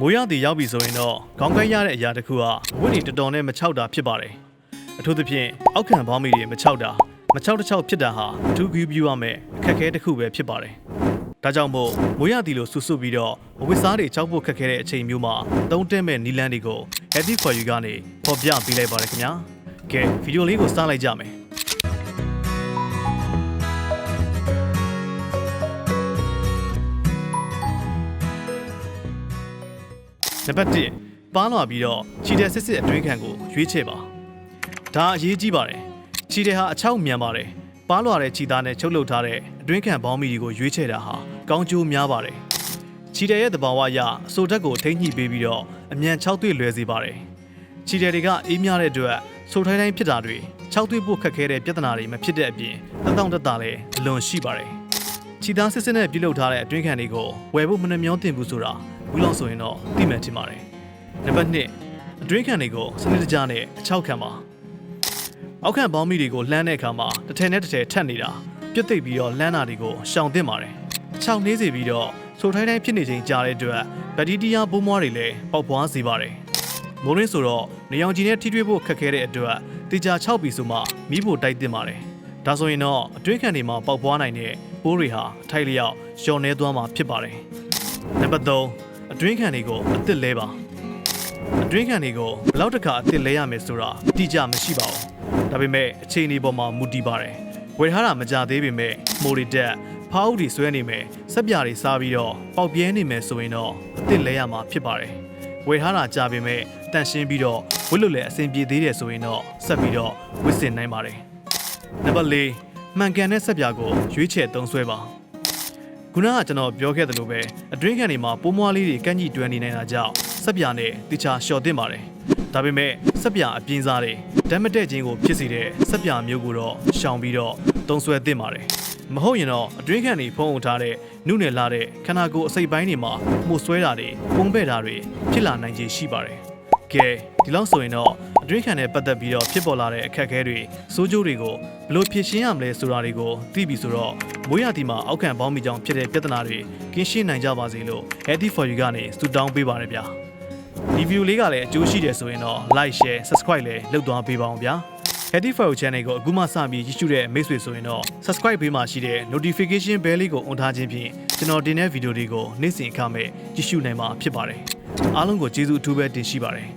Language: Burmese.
မိုးရသည်ရောက်ပြီဆိုရင်တော့ခေါင်းကိုက်ရတဲ့အရာတစ်ခုဟာဝိနေတော်တော်နဲ့မချောက်တာဖြစ်ပါတယ်အထူးသဖြင့်အောက်ခံဘောင်းမီတွေမချောက်တာမချောက်တစ်ချောက်ဖြစ်တာဟာအထူးဂူးပြူရမယ်အခက်အခဲတစ်ခုပဲဖြစ်ပါတယ်ဒါကြောင့်မို့မိုးရသည်လိုဆူဆူပြီးတော့အဝတ်စားတွေချောက်ဖို့ခက်ခဲတဲ့အချိန်မျိုးမှာသုံးတက်မဲ့နီလန်းတွေကို Happy for you ကနေပေါ်ပြပေးလိုက်ပါတယ်ခင်ဗျာကဲဗီဒီယိုလေးကိုစလိုက်ကြမယ် နံပါတ်1ပါလွာပြီးတော့ခြေတဲ့စစ်စစ်အတွင်းခံကိုရွေးချယ်ပါဒါအရေးကြီးပါတယ်ခြေတဲ့ဟာအချောက်မြန်ပါတယ်ပါလွာတဲ့ခြေသားနဲ့ချုပ်လုပ်ထားတဲ့အတွင်းခံဘောင်းမီတွေကိုရွေးချယ်တာဟာကောင်းကျိုးများပါတယ်ခြေတဲ့ရဲ့သဘာဝအရအဆိုဓာတ်ကိုထိမ့်ညှိပေးပြီးတော့အမြန်ခြောက်သွေ့လွယ်စေပါတယ်ခြေတဲ့တွေကအေးမြတဲ့အတွက်ဆိုထိုင်းတိုင်းဖြစ်တာတွေခြောက်သွေ့ဖို့ခက်ခဲတဲ့ပြဿနာတွေမဖြစ်တဲ့အပြင်တတောင့်တတလည်းအလွန်ရှိပါတယ်ခြိသားစစ်စစ်နဲ့ပြုလုပ်ထားတဲ့အတွင်းခံတွေကိုဝယ်ဖို့မနှမျောတင်ဘူးဆိုတာ ဘူးလောက်ဆိုရင်တော့သိမှန်ထင်ပါတယ်။နံပါတ်1အတွင်းခံတွေကိုစနစ်တကျနဲ့အချောက်ခံပါ။အောက်ခံပေါင်းမိတွေကိုလှမ်းတဲ့အခါမှာတစ်ထည်နဲ့တစ်ထည်ထပ်နေတာပြစ်သိပ်ပြီးတော့လှမ်းတာတွေကိုရှောင်သင့်ပါတယ်။ခြောက်နှေးစေပြီးတော့ဆိုထိုင်းတိုင်းဖြစ်နေချိန်ကြားတဲ့အတွက်ဗက်တီတီးယားဘိုးမွားတွေလည်းပေါက်ပွားစေပါတယ်။မိုးရင်းဆိုတော့နေအောင်ကြီးနဲ့ထိတွေ့ဖို့ခက်ခဲတဲ့အတွက်တေချာ6ပြီဆိုမှမိဖို့တိုက်တင်ပါတယ်။ဒါဆိုရင်တော့အတွင်းခံတွေမှာပေါက်ပွားနိုင်တဲ့ပိုးတွေဟာအထိုက်လျောက်လျော်နေသွားမှာဖြစ်ပါတယ်။နံပါတ်3 အတွင်းခံတွေကိုအသစ်လဲပါ။အတွင်းခံတွေကိုဘယ်လောက်တစ်ခါအသစ်လဲရမယ်ဆိုတာတိကျမရှိပါဘူး။ဒါပေမဲ့အခြေအနေပေါ်မှာမူတည်ပါတယ်။ဝယ်ထားတာမကြသေးပေမဲ့မိုရီတက်ဖောက်တွေဆွဲနေမယ်စက်ပြာတွေစားပြီးတော့ပေါက်ပြဲနေမယ်ဆိုရင်တော့အသစ်လဲရမှာဖြစ်ပါတယ်။ဝယ်ထားတာကြာပေမဲ့တန့်ရှင်းပြီးတော့ဝစ်လို့လည်းအဆင်ပြေသေးတယ်ဆိုရင်တော့ဆက်ပြီးတော့ဝစ်စင်နိုင်ပါတယ်။နံပါတ်4မှန်ကန်တဲ့စက်ပြာကိုရွေးချယ်သုံးစွဲပါ ခုနကကျွန်တော်ပြောခဲ့သလိုပဲအတွင်းခံတွေမှာပိုးမွားလေးတွေကန့်ကြီးတွန်းနေနေတာကြောင့်စက်ပြာနဲ့တခြားလျှော်တင်ပါတယ်ဒါပေမဲ့စက်ပြာအပြင်းစားတွေဓာတ်မတက်ခြင်းကိုဖြစ်စေတဲ့စက်ပြာမျိုးကိုတော့ရှောင်ပြီးတော့သုံးစွဲတင်ပါတယ်မဟုတ်ရင်တော့အတွင်းခံတွေဖုံးအုပ်ထားတဲ့နုနယ်လာတဲ့ခန္ဓာကိုယ်အစိတ်ပိုင်းတွေမှာမှုဆွဲတာတွေပုံပဲ့တာတွေဖြစ်လာနိုင်ခြေရှိပါတယ် ကဲဒီလောက်ဆိုရင်တော့အတွင်းခံနဲ့ပတ်သက်ပြီးတော့ဖြစ်ပေါ်လာတဲ့အခက်အခဲတွေစိုးကျိုးတွေကိုဘယ်လိုဖြေရှင်းရမလဲဆိုတာတွေကိုသိပြီဆိုတော့မိုးရတီမှာအောက်ခံပေါင်းမိကြောင်ဖြစ်တဲ့ပြဿနာတွေကင်းရှင်းနိုင်ကြပါစေလို့ Healthy for you ကနေစူတောင်းပေးပါရဗျာဒီ view လေးကလည်းအကျိုးရှိတယ်ဆိုရင်တော့ like share subscribe လည်းလုပ်သွားပေးပါအောင်ဗျာ Healthy for you channel ကိုအခုမှစပြီးကြည့်ရှုတဲ့မိတ်ဆွေဆိုရင်တော့ subscribe ပေးမှရှိတဲ့ notification bell လေးကိုအွန်ထားခြင်းဖြင့်ကျွန်တော်တင်တဲ့ဗီဒီယိုတွေကိုနေ့စဉ်အခမဲ့ကြည့်ရှုနိုင်မှာဖြစ်ပါတယ် အားလုံးကိုကျေးဇူးအထူးပဲတင်ရှိပါတယ်